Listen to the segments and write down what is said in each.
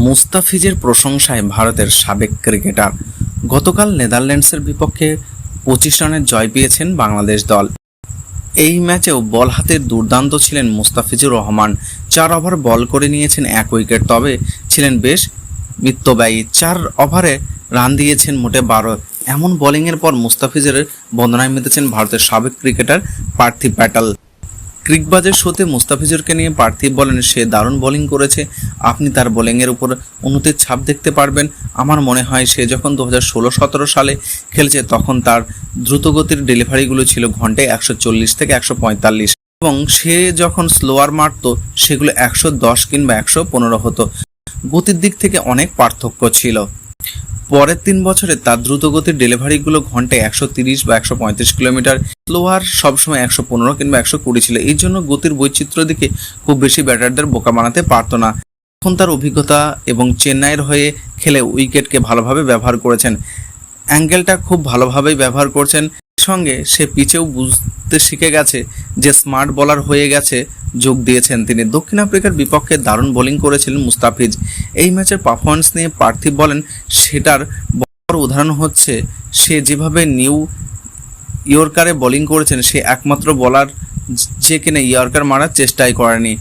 মুস্তাফিজের প্রশংসায় ভারতের সাবেক ক্রিকেটার। গতকাল নেদারল্যান্ডসের বিপক্ষে পঁচিশ রানের জয় পেয়েছেন বাংলাদেশ দল। এই ম্যাচেও বল হাতে দুর্দান্ত ছিলেন মুস্তাফিজুর রহমান। চার ওভার বল করে নিয়েছেন এক উইকেট, তবে ছিলেন বেশ মিত্যব্যয়ী চার ওভারে রান দিয়েছেন মোটে বারো। এমন বোলিংয়ের পর মুস্তাফিজের বন্দনায় মেতেছেন ভারতের সাবেক ক্রিকেটার পার্থিব প্যাটাল। ক্রিকবাজের শোতে মুস্তাফিজুরকে নিয়ে পার্থিব বলেন সে দারুণ বোলিং করেছে। আপনি তার বোলিংয়ের উপর উন্নতির ছাপ দেখতে পারবেন। আমার মনে হয় সে যখন দু হাজার ষোলো সতেরো সালে খেলেছে তখন তার দ্রুতগতির ডেলিভারিগুলো ছিল ঘন্টায় একশো চল্লিশ থেকে একশো পঁয়তাল্লিশ। এবং সে যখন স্লোয়ার মারতো, সেগুলো একশো দশ কিংবা একশো পনেরো হতো। গতির দিক থেকে অনেক পার্থক্য ছিল। পরের তিন বছরে তার দ্রুতগতির ডেলিভারিগুলো ঘন্টায় একশো তিরিশ বা একশো পঁয়ত্রিশ কিলোমিটার। স্লোয়ার সবসময় একশো পনেরো কিংবা একশো কুড়ি ছিল। এই জন্য গতির বৈচিত্র্য দিকে খুব বেশি ব্যাটারদের বোকা বানাতে পারতো না। এখন তার অভিজ্ঞতা এবং চেন্নাইয়ের হয়ে খেলে উইকেটকে ভালোভাবে ব্যবহার করেছেন। অ্যাঙ্গেলটা খুব ভালোভাবেই ব্যবহার করছেন। সঙ্গে সে পিচেও বুঝতে শিখে গেছে যে স্মার্ট বলার হয়ে গেছে যোগ দিয়েছেন তিনি। দক্ষিণ আফ্রিকার বিপক্ষে দারুণ বোলিং করেছিলেন মুস্তাফিজ। এই ম্যাচের পারফরমেন্স নিয়ে পার্থিব বলেন, সেটার বড় উদাহরণ হচ্ছে সে যেভাবে নিউ ইয়র্কারে বোলিং করেছেন, সে একমাত্র বলার যে কিনা ইয়র্কার মারার চেষ্টাই করেনি।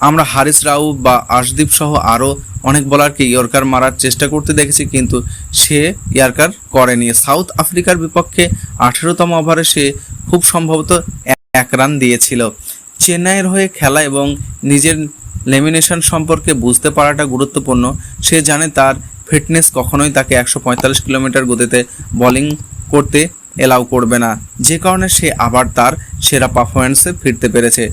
আমরা হারিস রাউ বা আশদীপ সহ আরও অনেক বলারকে ইয়র্কার মারার চেষ্টা করতে দেখেছি, কিন্তু সে ইয়র্কার করেনি। সাউথ আফ্রিকার বিপক্ষে আঠেরোতম ওভারে সে খুব সম্ভবত এক- রান দিয়েছিল। চেন্নাইয়ের হয়ে খেলা এবং নিজের লেমিনেশন সম্পর্কে বুঝতে পারাটা গুরুত্বপূর্ণ। সে জানে তার ফিটনেস কখনোই তাকে একশো পঁয়তাল্লিশ কিলোমিটার গতিতে বলিং করতে এলাও করবে না। যে কারণে সে আবার তার সেরা পারফরমেন্সে ফিরতে পেরেছে।